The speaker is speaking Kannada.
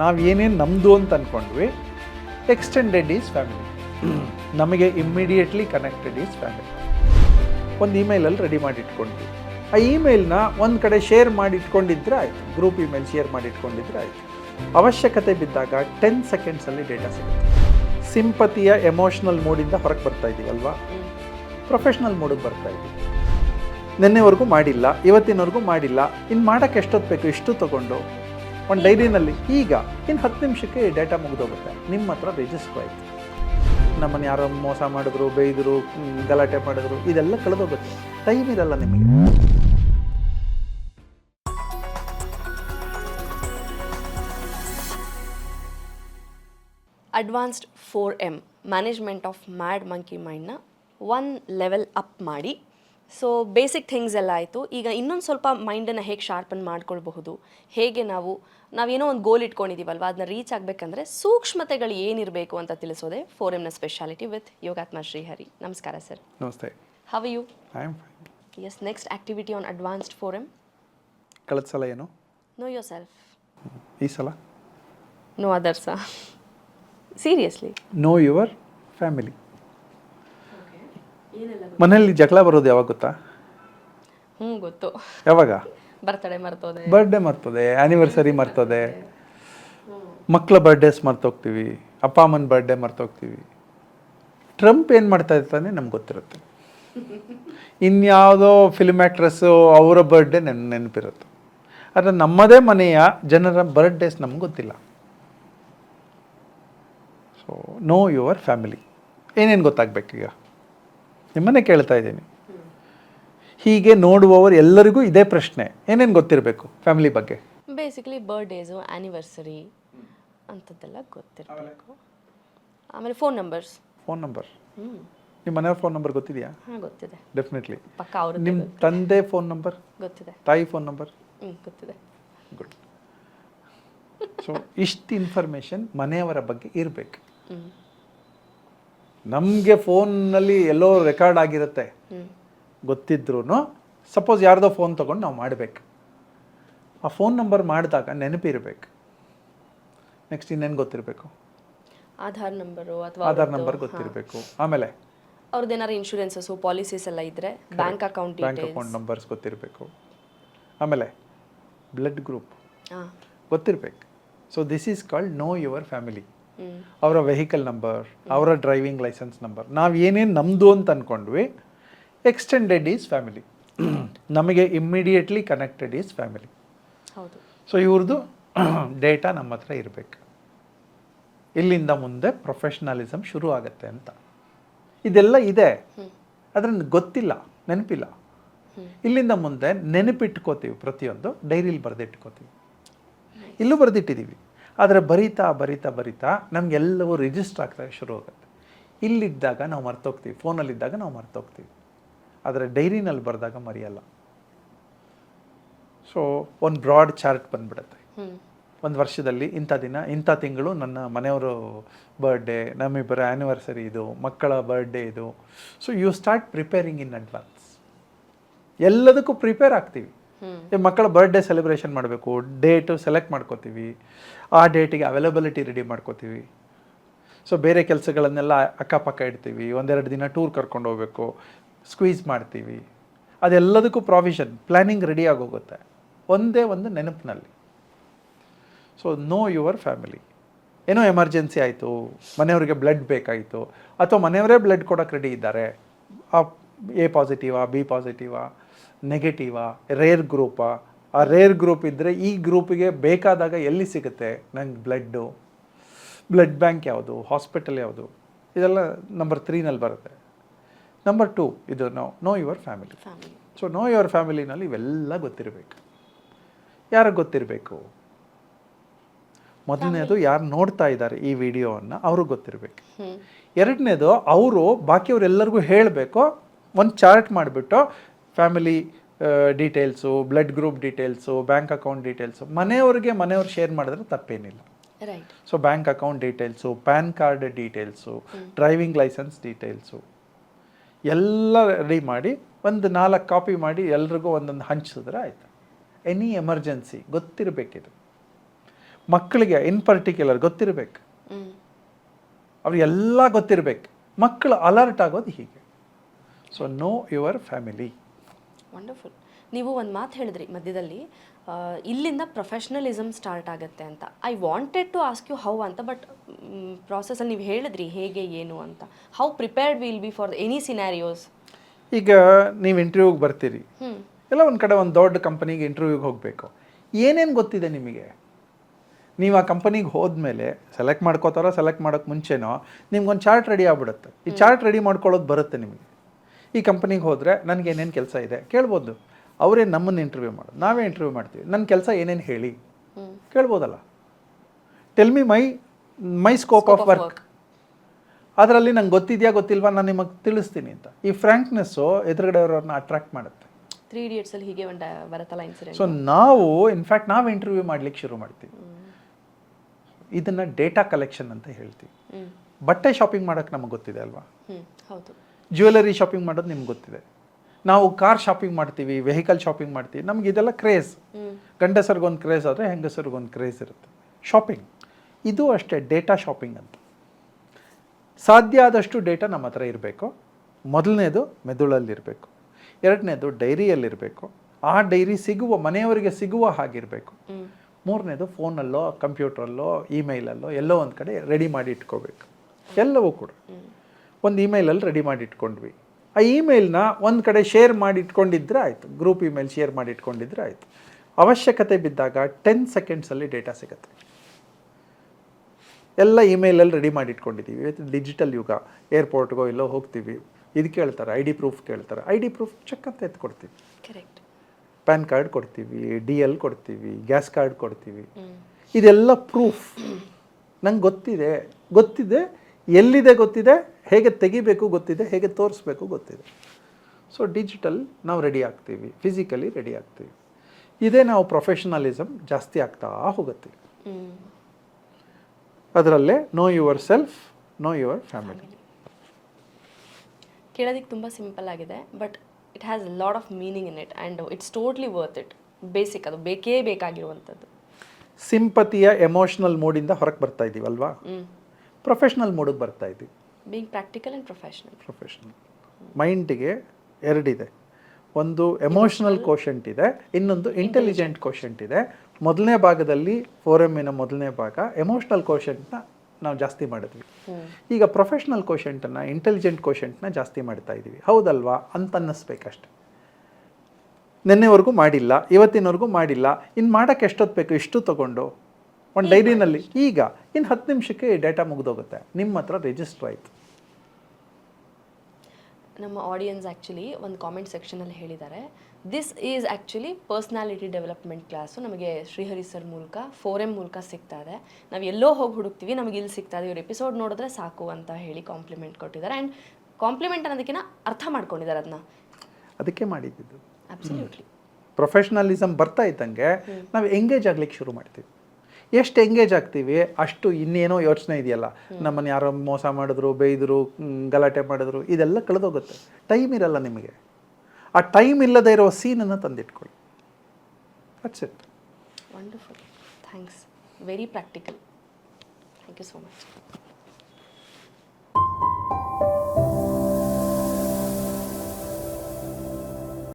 ನಾವು ಏನೇನು ನಮ್ಮದು ಅಂತ ಅಂದ್ಕೊಂಡ್ವಿ ಎಕ್ಸ್ಟೆಂಡೆಡ್ ಈಸ್ ಫ್ಯಾಮಿಲಿ ನಮಗೆ ಇಮ್ಮಿಡಿಯೇಟ್ಲಿ ಕನೆಕ್ಟೆಡ್ ಈಸ್ ಫ್ಯಾಮಿಲಿ ಒಂದು ಇಮೇಲಲ್ಲಿ ರೆಡಿ ಮಾಡಿ ಇಟ್ಕೊಂಡ್ವಿ. ಆ ಇಮೇಲ್ನ ಒಂದು ಕಡೆ ಶೇರ್ ಮಾಡಿ ಇಟ್ಕೊಂಡಿದ್ರೆ ಆಯಿತು. ಗ್ರೂಪ್ ಇಮೇಲ್ ಶೇರ್ ಮಾಡಿ ಇಟ್ಕೊಂಡಿದ್ರೆ ಆಯಿತು. ಅವಶ್ಯಕತೆ ಬಿದ್ದಾಗ ಟೆನ್ ಸೆಕೆಂಡ್ಸಲ್ಲಿ ಡೇಟಾ ಸಿಗುತ್ತೆ. ಸಿಂಪತಿಯ ಎಮೋಷ್ನಲ್ ಮೂಡಿಂದ ಹೊರಗೆ ಬರ್ತಾ ಇದ್ದೀವಲ್ವಾ ಪ್ರೊಫೆಷ್ನಲ್ ಮೂಡಿಗೆ ಬರ್ತಾ ಇದ್ದೀವಿ ನಿನ್ನೆವರೆಗೂ ಮಾಡಿಲ್ಲ, ಇವತ್ತಿನವರೆಗೂ ಮಾಡಿಲ್ಲ. ಇನ್ನು ಮಾಡೋಕ್ಕೆ ಎಷ್ಟೊತ್ತು ಬೇಕು, ಇಷ್ಟು ತಗೊಂಡು ಒಂದು ಡೈರಿನಲ್ಲಿ ಈಗ ಇನ್ನು ಹತ್ತು ನಿಮಿಷಕ್ಕೆ ಡೇಟಾ ಮುಗಿದೋಗುತ್ತೆ. ನಿಮ್ಮ ಹತ್ರ ರಿಜಿಸ್ಟರ್ ಆಯಿತು. ನಮ್ಮನ್ನು ಯಾರೋ ಮೋಸ ಮಾಡಿದ್ರು ಬೈದರು ಗಲಾಟೆ ಮಾಡಿದ್ರು, ಇದೆಲ್ಲ ಕಳೆದೋಗುತ್ತೆ. ಟೈಮ್ ಇರಲ್ಲ ನಿಮಗೆ. Advanced four M management of mad monkey ಮೈಂಡ್ನ one level up ಮಾಡಿ. ಸೊ ಬೇಸಿಕ್ ಥಿಂಗ್ಸ್ ಎಲ್ಲ ಆಯಿತು. ಈಗ ಇನ್ನೊಂದು ಸ್ವಲ್ಪ ಮೈಂಡನ್ನು ಹೇಗೆ ಶಾರ್ಪನ್ ಮಾಡ್ಕೊಳ್ಬಹುದು? ಹೇಗೆ ನಾವು ನಾವೇನೋ ಒಂದು ಗೋಲ್ ಇಟ್ಕೊಂಡಿದ್ದೀವಲ್ವ ಅದನ್ನ ರೀಚ್ ಆಗಬೇಕಂದ್ರೆ ಸೂಕ್ಷ್ಮತೆಗಳು ಏನಿರಬೇಕು ಅಂತ ತಿಳಿಸೋದೆ ಫೋರ್ ಎಮ್ನ ಸ್ಪೆಷಾಲಿಟಿ ವಿತ್ ಯೋಗಾತ್ಮ ಶ್ರೀಹರಿ. ನಮಸ್ಕಾರ ಸರ್ ನಮಸ್ತೆ. How you I am fine yes next activity on advanced four M ಕಳೆದ ಸಲ ಏನು? ನೋ ಯೋರ್ ಸೆಲ್ಫ್ ಈ ಸಲ? No sir seriously know your family ಮನೆಯಲ್ಲಿ ಜಗಳ ಬರೋದು ಯಾವಾಗ ಗೊತ್ತಾ? ಹ್ಞೂ ಗೊತ್ತು. ಯಾವಾಗ? ಬರ್ತಡೆ ಮರ್ತೋದೆ. ಬರ್ಡೇ ಮರ್ತದೆ ಆ್ಯನಿವರ್ಸರಿ ಮರ್ತದೆ. ಮಕ್ಕಳ ಬರ್ಡೇಸ್ ಮರ್ತೋಗ್ತೀವಿ ಅಪ್ಪ ಅಮ್ಮನ ಬರ್ಡೇ ಮರ್ತೋಗ್ತೀವಿ. ಟ್ರಂಪ್ ಏನು ಮಾಡ್ತಾ ಇರ್ತಾನೆ ನಮ್ಗೆ ಗೊತ್ತಿರುತ್ತೆ. ಇನ್ಯಾವುದೋ ಫಿಲ್ಮ್ ಆ್ಯಕ್ಟ್ರೆಸ್ಸು ಅವರ ಬರ್ಡೇ ನೆನ್ ನೆನಪಿರುತ್ತೆ. ಆದರೆ ನಮ್ಮದೇ ಮನೆಯ ಜನರ ಬರ್ಡೇಸ್ ನಮ್ಗೆ ಗೊತ್ತಿಲ್ಲ. ಸೊ ನೋ ಯುವರ್ ಫ್ಯಾಮಿಲಿ ಏನೇನು ಗೊತ್ತಾಗಬೇಕೀಗ? ನಿಮ್ಮನ್ನೇ ಕೇಳ್ತಾ ಇದ್ದೀನಿ. ಹೀಗೆ ನೋಡುವವರು ಎಲ್ಲರಿಗೂ ಇದೇ ಪ್ರಶ್ನೆ. ಏನೇನು ಗೊತ್ತಿರಬೇಕು ಫ್ಯಾಮಿಲಿ ಬಗ್ಗೆ? ಬೇಸಿಕಲಿ ಬರ್ಡೇಸು ಆ್ಯನಿವರ್ಸರಿ ಅಂಥದ್ದೆಲ್ಲ ಗೊತ್ತಿರಬೇಕು. ಆಮೇಲೆ ಫೋನ್ ನಂಬರ್ಸ್ ಫೋನ್ ನಂಬರ್ ಹ್ಞೂ ನಿಮ್ಮ ಮನೆಯವ್ರ ಫೋನ್ ನಂಬರ್ ಗೊತ್ತಿದೆಯಾ? ಹಾಂ ಗೊತ್ತಿದೆ. ಡೆಫಿನೆಟ್ಲಿ ಪಕ್ಕ ಅವರು ನಿಮ್ಮ ತಂದೆ ಫೋನ್ ನಂಬರ್ ಗೊತ್ತಿದೆ. ತಾಯಿ ಫೋನ್ ನಂಬರ್ ಹ್ಞೂ ಗೊತ್ತಿದೆ. ಗುಡ್ ಸೊ ಇಷ್ಟು ಇನ್ಫಾರ್ಮೇಷನ್ ಮನೆಯವರ ಬಗ್ಗೆ ಇರಬೇಕು. ಹ್ಞೂ ನಮಗೆ ಫೋನ್ನಲ್ಲಿ ಎಲ್ಲೋ ರೆಕಾರ್ಡ್ ಆಗಿರುತ್ತೆ. ಗೊತ್ತಿದ್ರು ಸಪೋಸ್ ಯಾರ್ದೋ ಫೋನ್ ತೊಗೊಂಡು ನಾವು ಮಾಡಬೇಕು. ಆ ಫೋನ್ ನಂಬರ್ ಮಾಡಿದಾಗ ನೆನಪಿರಬೇಕು ನೆಕ್ಸ್ಟ್ ಇನ್ನೇನು ಗೊತ್ತಿರಬೇಕು? ಆಧಾರ್ ನಂಬರು ಅಥವಾ ಆಧಾರ್ ನಂಬರ್ ಗೊತ್ತಿರಬೇಕು. ಆಮೇಲೆ? ಅವ್ರದ್ದು ಏನಾರು ಇನ್ಶೂರೆನ್ಸಸ್ ಪಾಲಿಸೀಸ್ ಎಲ್ಲ ಇದ್ದರೆ bank account bank account numbers ಗೊತ್ತಿರಬೇಕು. ಆಮೇಲೆ ಬ್ಲಡ್ ಗ್ರೂಪ್ ಗೊತ್ತಿರಬೇಕು. So this is called know your family ಅವರ ವೆಹಿಕಲ್ ನಂಬರ್ ಅವರ ಡ್ರೈವಿಂಗ್ ಲೈಸೆನ್ಸ್ ನಂಬರ್ ನಾವು ಏನೇನು ನಮ್ಮದು ಅಂತ ಅಂದ್ಕೊಂಡ್ವಿ ಎಕ್ಸ್ಟೆಂಡೆಡ್ ಈಸ್ ಫ್ಯಾಮಿಲಿ ನಮಗೆ immediately connected is family so ಇವ್ರದ್ದು ಡೇಟಾ ನಮ್ಮ ಹತ್ರ ಇರಬೇಕು. ಇಲ್ಲಿಂದ ಮುಂದೆ ಪ್ರೊಫೆಷ್ನಲಿಸಮ್ ಶುರು ಆಗುತ್ತೆ ಅಂತ. ಇದೆಲ್ಲ ಇದೆ. ಆದರೆ ಗೊತ್ತಿಲ್ಲ ನೆನಪಿಲ್ಲ. ಇಲ್ಲಿಂದ ಮುಂದೆ ನೆನಪಿಟ್ಕೋತೀವಿ ಪ್ರತಿಯೊಂದು ಡೈರಿಲಿ ಬರೆದಿಟ್ಕೋತೀವಿ. ಇಲ್ಲೂ ಬರೆದಿಟ್ಟಿದ್ದೀವಿ ಆದರೆ ಬರಿತಾ ಬರಿತಾ ಬರಿತಾ ನಮಗೆಲ್ಲವೂ ರಿಜಿಸ್ಟರ್ ಆಗ್ತಾ ಶುರು ಆಗುತ್ತೆ. ಇಲ್ಲಿದ್ದಾಗ ನಾವು ಮರ್ತೋಗ್ತೀವಿ ಫೋನಲ್ಲಿದ್ದಾಗ ನಾವು ಮರ್ತೋಗ್ತೀವಿ. ಆದರೆ ಡೈರಿನಲ್ಲಿ ಬರೆದಾಗ ಮರೆಯಲ್ಲ. ಸೊ ಒಂದು ಬ್ರಾಡ್ ಚಾರ್ಟ್ ಬಂದ್ಬಿಡುತ್ತೆ. ಒಂದು ವರ್ಷದಲ್ಲಿ ಇಂಥ ದಿನ ಇಂಥ ತಿಂಗಳು ನನ್ನ ಮನೆಯವರು ಬರ್ಡೇ ನಮ್ಮಿಬ್ಬರ ಆ್ಯನಿವರ್ಸರಿ ಇದು ಮಕ್ಕಳ ಬರ್ಡೇ ಇದು. So you start preparing in advance ಎಲ್ಲದಕ್ಕೂ ಪ್ರಿಪೇರ್ ಆಗ್ತೀವಿ. ಮಕ್ಕಳ ಬರ್ಡೇ ಸೆಲೆಬ್ರೇಷನ್ ಮಾಡಬೇಕು ಡೇಟು ಸೆಲೆಕ್ಟ್ ಮಾಡ್ಕೋತೀವಿ, ಆ ಡೇಟಿಗೆ ಅವೈಲಬಿಲಿಟಿ ರೆಡಿ ಮಾಡ್ಕೋತೀವಿ. ಸೊ ಬೇರೆ ಕೆಲಸಗಳನ್ನೆಲ್ಲ ಅಕ್ಕಪಕ್ಕ ಇಡ್ತೀವಿ, ಒಂದೆರಡು ದಿನ ಟೂರ್ ಕರ್ಕೊಂಡು ಹೋಗ್ಬೇಕು ಸ್ಕ್ವೀಸ್ ಮಾಡ್ತೀವಿ. ಅದೆಲ್ಲದಕ್ಕೂ ಪ್ರಾವಿಷನ್ ಪ್ಲ್ಯಾನಿಂಗ್ ರೆಡಿ ಆಗೋಗುತ್ತೆ. ಒಂದೇ ಒಂದು ನೆನಪಿನಲ್ಲಿ. ಸೊ ನೋ ಯುವರ್ ಫ್ಯಾಮಿಲಿ ಏನೋ ಎಮರ್ಜೆನ್ಸಿ ಆಯಿತು, ಮನೆಯವರಿಗೆ ಬ್ಲಡ್ ಬೇಕಾಯಿತು, ಅಥವಾ ಮನೆಯವರೇ ಬ್ಲಡ್ ಕೊಡೋಕೆ ರೆಡಿ ಇದ್ದಾರೆ, ಆ ಎ ಪಾಸಿಟಿವಾ ಬಿ ಪಾಸಿಟಿವಾ ನೆಗೆಟಿವಾ ರೇರ್ ಗ್ರೂಪಾ ಆ ರೇರ್ ಗ್ರೂಪ್ ಇದ್ದರೆ ಈ ಗ್ರೂಪಿಗೆ ಬೇಕಾದಾಗ ಎಲ್ಲಿ ಸಿಗುತ್ತೆ? ನಂಗೆ ಬ್ಲಡ್ಡು ಬ್ಲಡ್ ಬ್ಯಾಂಕ್ ಯಾವುದು? ಹಾಸ್ಪಿಟಲ್ ಯಾವುದು? ಇದೆಲ್ಲ ನಂಬರ್ ತ್ರೀನಲ್ಲಿ ಬರುತ್ತೆ. ನಂಬರ್ ಟು ಇದು know know your family so know your ಫ್ಯಾಮಿಲಿನಲ್ಲಿ ಇವೆಲ್ಲ ಗೊತ್ತಿರಬೇಕು. ಯಾರಿಗೆ ಗೊತ್ತಿರಬೇಕು? ಮೊದಲನೇದು ಯಾರು ನೋಡ್ತಾ ಇದ್ದಾರೆ ಈ ವಿಡಿಯೋವನ್ನು ಅವ್ರಿಗೆ ಗೊತ್ತಿರಬೇಕು. ಎರಡನೇದು ಅವರು ಬಾಕಿಯವರೆಲ್ಲರಿಗೂ ಹೇಳಬೇಕು ಒಂದು ಚಾರ್ಟ್ ಮಾಡಿಬಿಟ್ಟು family details blood group details bank account details ಮನೆಯವ್ರಿಗೆ ಮನೆಯವ್ರು ಶೇರ್ ಮಾಡಿದ್ರೆ ತಪ್ಪೇನಿಲ್ಲ. So bank account details PAN card details driving licence details ಎಲ್ಲ ರೆಡಿ ಮಾಡಿ ಒಂದು ನಾಲ್ಕು ಕಾಪಿ ಮಾಡಿ ಎಲ್ರಿಗೂ ಒಂದೊಂದು ಹಂಚಿಸಿದ್ರೆ ಆಯಿತು. ಎನಿ ಎಮರ್ಜೆನ್ಸಿ ಗೊತ್ತಿರಬೇಕಿದು. ಮಕ್ಕಳಿಗೆ ಇನ್ ಪರ್ಟಿಕ್ಯುಲರ್ ಗೊತ್ತಿರಬೇಕು. ಅವ್ರಿಗೆಲ್ಲ ಗೊತ್ತಿರಬೇಕು. ಮಕ್ಕಳು ಅಲರ್ಟ್ ಆಗೋದು ಹೀಗೆ. So know your family wonderful ನೀವು ಒಂದು ಮಾತು ಹೇಳಿದ್ರಿ ಮಧ್ಯದಲ್ಲಿ ಇಲ್ಲಿಂದ ಪ್ರೊಫೆಷ್ನಲಿಸಮ್ ಸ್ಟಾರ್ಟ್ ಆಗುತ್ತೆ ಅಂತ. I wanted to ask you how ಅಂತ ಬಟ್ ಪ್ರಾಸೆಸಲ್ಲಿ ನೀವು ಹೇಳಿದ್ರಿ ಹೇಗೆ ಏನು ಅಂತ. How prepared will be for any scenarios ಈಗ ನೀವು ಇಂಟರ್ವ್ಯೂಗೆ ಬರ್ತೀರಿ. ಎಲ್ಲ ಒಂದು ಕಡೆ ಒಂದು ದೊಡ್ಡ ಕಂಪನಿಗೆ ಇಂಟರ್ವ್ಯೂಗೆ ಹೋಗಬೇಕು. ಏನೇನು ಗೊತ್ತಿದೆ ನಿಮಗೆ? ನೀವು ಆ ಕಂಪನಿಗೆ ಹೋದ್ಮೇಲೆ ಸೆಲೆಕ್ಟ್ ಮಾಡ್ಕೋತಾರೋ ಸೆಲೆಕ್ಟ್ ಮಾಡೋಕ್ಕೆ ಮುಂಚೆನೋ ನಿಮ್ಗೊಂದು ಚಾರ್ಟ್ ರೆಡಿ ಆಗ್ಬಿಡುತ್ತೆ. ಈ ಚಾರ್ಟ್ ರೆಡಿ ಮಾಡ್ಕೊಳ್ಳೋದು ಬರುತ್ತೆ ನಿಮಗೆ. ಈ ಕಂಪ್ನಿಗೆ ಹೋದರೆ ನನಗೆ ಏನೇನು ಕೆಲಸ ಇದೆ ಕೇಳ್ಬೋದು. ಅವರೇ ನಮ್ಮನ್ನು ಇಂಟರ್ವ್ಯೂ ಮಾಡೋದು ನಾವೇ ಇಂಟರ್ವ್ಯೂ ಮಾಡ್ತೀವಿ. ನನ್ನ ಕೆಲಸ ಏನೇನು ಹೇಳಿ ಕೇಳ್ಬೋದಲ್ಲ? Tell me my my scope of work ಅದರಲ್ಲಿ ನಂಗೆ ಗೊತ್ತಿದೆಯಾ ಗೊತ್ತಿಲ್ವಾ ನಾನು ನಿಮಗೆ ತಿಳಿಸ್ತೀನಿ ಅಂತ. ಈ ಫ್ರ್ಯಾಂಕ್ನೆಸ್ಸು ಎದುರುಗಡೆಯವ್ರನ್ನ ಅಟ್ರಾಕ್ಟ್ ಮಾಡುತ್ತೆ. ತ್ರೀ ಇಡಿಯಟ್ಸಲ್ಲಿ ಹೀಗೆ ಒಂದು ಬರುತ್ತಲ್ಲ ಇನ್ಸಿಡೆಂಟ್ ಸೊ ನಾವು ಇನ್ಫ್ಯಾಕ್ಟ್ ನಾವು ಇಂಟರ್ವ್ಯೂ ಮಾಡ್ಲಿಕ್ಕೆ ಶುರು ಮಾಡ್ತೀವಿ. ಇದನ್ನು ಡೇಟಾ ಕಲೆಕ್ಷನ್ ಅಂತ ಹೇಳ್ತೀವಿ. ಬಟ್ಟೆ ಶಾಪಿಂಗ್ ಮಾಡೋಕ್ಕೆ ನಮಗೆ ಗೊತ್ತಿದೆ ಅಲ್ವಾ? ಹೌದು. ಜ್ಯುವೆಲರಿ ಶಾಪಿಂಗ್ ಮಾಡೋದು ನಿಮ್ಗೆ ಗೊತ್ತಿದೆ. ನಾವು ಕಾರ್ ಶಾಪಿಂಗ್ ಮಾಡ್ತೀವಿ ವೆಹಿಕಲ್ ಶಾಪಿಂಗ್ ಮಾಡ್ತೀವಿ ನಮ್ಗೆ ಇದೆಲ್ಲ ಕ್ರೇಜ್ ಗಂಡಸರಿಗೊಂದು ಕ್ರೇಜ್ ಆದರೆ ಹೆಂಗಸರಿಗೊಂದು ಕ್ರೇಜ್ ಇರುತ್ತೆ. ಶಾಪಿಂಗ್ ಇದು ಅಷ್ಟೇ ಡೇಟಾ ಶಾಪಿಂಗ್ ಅಂತ. ಸಾಧ್ಯ ಆದಷ್ಟು ಡೇಟಾ ನಮ್ಮ ಹತ್ರ ಇರಬೇಕು. ಮೊದಲನೇದು ಮೆದುಳಲ್ಲಿರಬೇಕು. ಎರಡನೇದು ಡೈರಿಯಲ್ಲಿರಬೇಕು. ಆ ಡೈರಿ ಸಿಗುವ ಮನೆಯವರಿಗೆ ಸಿಗುವ ಹಾಗಿರಬೇಕು. ಮೂರನೇದು ಫೋನಲ್ಲೋ ಕಂಪ್ಯೂಟ್ರಲ್ಲೋ ಇಮೇಲಲ್ಲೋ ಎಲ್ಲೋ ಒಂದು ಕಡೆ ರೆಡಿ ಮಾಡಿ ಇಟ್ಕೋಬೇಕು. ಎಲ್ಲವೂ ಕೂಡ. ಒಂದು ಇಮೇಲಲ್ಲಿ ರೆಡಿ ಮಾಡಿ ಇಟ್ಕೊಂಡ್ವಿ ಆ ಇಮೇಲ್ನ ಒಂದು ಕಡೆ ಶೇರ್ ಮಾಡಿ ಇಟ್ಕೊಂಡಿದ್ರೆ ಆಯಿತು. ಗ್ರೂಪ್ ಇಮೇಲ್ ಶೇರ್ ಮಾಡಿ ಇಟ್ಕೊಂಡಿದ್ರೆ ಆಯಿತು. ಅವಶ್ಯಕತೆ ಬಿದ್ದಾಗ ಟೆನ್ ಸೆಕೆಂಡ್ಸಲ್ಲಿ ಡೇಟಾ ಸಿಗುತ್ತೆ. ಎಲ್ಲ ಇಮೇಲಲ್ಲಿ ರೆಡಿ ಮಾಡಿ ಇಟ್ಕೊಂಡಿದ್ದೀವಿ ಇವತ್ತು ಡಿಜಿಟಲ್ ಯುಗ. ಏರ್ಪೋರ್ಟ್ಗೋ ಎಲ್ಲೋ ಹೋಗ್ತೀವಿ. ಇದು ಕೇಳ್ತಾರೆ ಐ ಡಿ ಪ್ರೂಫ್ ಕೇಳ್ತಾರೆ. ಐ ಡಿ ಪ್ರೂಫ್ ಚೆಕ್ ಅಂತ ಎತ್ತು ಕೊಡ್ತೀವಿ. ಕರೆಕ್ಟ್ ಪ್ಯಾನ್ ಕಾರ್ಡ್ ಕೊಡ್ತೀವಿ ಡಿ ಎಲ್ ಕೊಡ್ತೀವಿ ಗ್ಯಾಸ್ ಕಾರ್ಡ್ ಕೊಡ್ತೀವಿ. ಇದೆಲ್ಲ ಪ್ರೂಫ್ ನಂಗೆ ಗೊತ್ತಿದೆ. ಗೊತ್ತಿದೆ ಎಲ್ಲಿದೆ ಗೊತ್ತಿದೆ? ಹೇಗೆ ತೆಗಿಬೇಕು ಗೊತ್ತಿದೆ? ಹೇಗೆ ತೋರಿಸ್ಬೇಕು ಗೊತ್ತಿದೆ. ಸೊ ಡಿಜಿಟಲ್ ನಾವು ರೆಡಿ ಆಗ್ತೀವಿ. ಫಿಸಿಕಲಿ ರೆಡಿ ಆಗ್ತೀವಿ. ಇದೇ ನಾವು ಪ್ರೊಫೆಷನಲಿಸಮ್ ಜಾಸ್ತಿ ಆಗ್ತಾ ಹೋಗುತ್ತೆ. ಅದರಲ್ಲೇ know yourself know your family ಕೇಳೋದಕ್ಕೆ ತುಂಬ ಸಿಂಪಲ್ ಆಗಿದೆ but it has lot of meaning in it and it's totally worth it basic ಅದು ಬೇಕೇ ಬೇಕಾಗಿರುವಂಥದ್ದು. ಸಿಂಪತಿಯ ಎಮೋಷ್ನಲ್ ಮೂಡಿಂದ ಹೊರಗೆ ಬರ್ತಾ ಇದ್ದೀವಲ್ವಾ ಪ್ರೊಫೆಷ್ನಲ್ ಮೂಡಿಗೆ ಬರ್ತಾ ಇದ್ದೀವಿ. Being practical and professional professional ಮೈಂಡಿಗೆ ಎರಡಿದೆ. ಒಂದು ಎಮೋಷನಲ್ ಕೋಶಂಟ್ ಇದೆ ಇನ್ನೊಂದು ಇಂಟೆಲಿಜೆಂಟ್ ಕೋಶಂಟ್ ಇದೆ. ಮೊದಲನೇ ಭಾಗದಲ್ಲಿ ಫೋರಮಿನ ಮೊದಲನೇ ಭಾಗ ಎಮೋಷ್ನಲ್ ಕೋಶಂಟ್ನ ನಾವು ಜಾಸ್ತಿ ಮಾಡಿದ್ವಿ. ಈಗ ಪ್ರೊಫೆಷ್ನಲ್ ಕೋಶಂಟನ್ನು ಇಂಟೆಲಿಜೆಂಟ್ ಕೋಶಂಟ್ನ ಜಾಸ್ತಿ ಮಾಡ್ತಾ ಇದ್ದೀವಿ. ಹೌದಲ್ವಾ? ಅಂತ ಅನ್ನಿಸ್ಬೇಕಷ್ಟೆ ನಿನ್ನೆವರೆಗೂ ಮಾಡಿಲ್ಲ ಇವತ್ತಿನವರೆಗೂ ಮಾಡಿಲ್ಲ. ಇನ್ನು ಮಾಡೋಕ್ಕೆ ಎಷ್ಟೊತ್ತು ಬೇಕು? ಇಷ್ಟು ತಗೊಂಡು. ಒಂದು ಡೈರಿನಲ್ಲಿ. ಈಗ ಇನ್ನು ಹತ್ತು ನಿಮಿಷಕ್ಕೆ ಡೇಟಾ ಮುಗಿದೋಗುತ್ತೆ. ನಿಮ್ಮ ಹತ್ರ ರಿಜಿಸ್ಟರ್ ಆಯಿತು. ನಮ್ಮ ಆಡಿಯನ್ಸ್ ಆ್ಯಕ್ಚುಲಿ ಒಂದು ಕಾಮೆಂಟ್ ಸೆಕ್ಷನಲ್ಲಿ ಹೇಳಿದ್ದಾರೆ. This is actually personality development class ನಮಗೆ ಶ್ರೀಹರಿ ಸರ್ ಮೂಲಕ ಫೋರ್ ಎಂ ಮೂಲಕ ಸಿಗ್ತಾ ಇದೆ. ನಾವು ಎಲ್ಲೋ ಹೋಗಿ ಹುಡುಕ್ತೀವಿ ನಮಗೆ ಇಲ್ಲಿ ಸಿಗ್ತಾ ಇದೆ. ಇವ್ರ ಎಪಿಸೋಡ್ ನೋಡಿದ್ರೆ ಸಾಕು ಅಂತ ಹೇಳಿ ಕಾಂಪ್ಲಿಮೆಂಟ್ ಕೊಟ್ಟಿದ್ದಾರೆ. ಆ್ಯಂಡ್ ಕಾಂಪ್ಲಿಮೆಂಟ್ ಅನ್ನೋದಕ್ಕಿಂತ ಅರ್ಥ ಮಾಡ್ಕೊಂಡಿದ್ದಾರೆ ಅದನ್ನ ಅದಕ್ಕೆ ಮಾಡಿದ್ದು ಅಬ್ಸಲ್ಯೂಟ್ಲಿ ಪ್ರೊಫೆಷ್ನಲಿಸಮ್ ಬರ್ತಾ ಇದ್ದಂಗೆ ನಾವು ಎಂಗೇಜ್ ಆಗ್ಲಿಕ್ಕೆ ಶುರು ಮಾಡ್ತೀವಿ. ಎಷ್ಟು ಎಂಗೇಜ್ ಆಗ್ತೀವಿ? ಅಷ್ಟು ಇನ್ನೇನೋ ಯೋಚನೆ ಇದೆಯಲ್ಲ. ನಮ್ಮನ್ನು ಯಾರೋ ಮೋಸ ಮಾಡಿದ್ರು ಬೈದರು ಗಲಾಟೆ ಮಾಡಿದ್ರು ಇದೆಲ್ಲ ಕಳೆದೋಗುತ್ತೆ. ಟೈಮ್ ಇರಲ್ಲ ನಿಮಗೆ. ಆ ಟೈಮ್ ಇಲ್ಲದೆ ಇರೋ ಸೀನನ್ನು ತಂದಿಟ್ಕೊಳ್ಳಿ. That's it wonderful thanks very practical thank you so much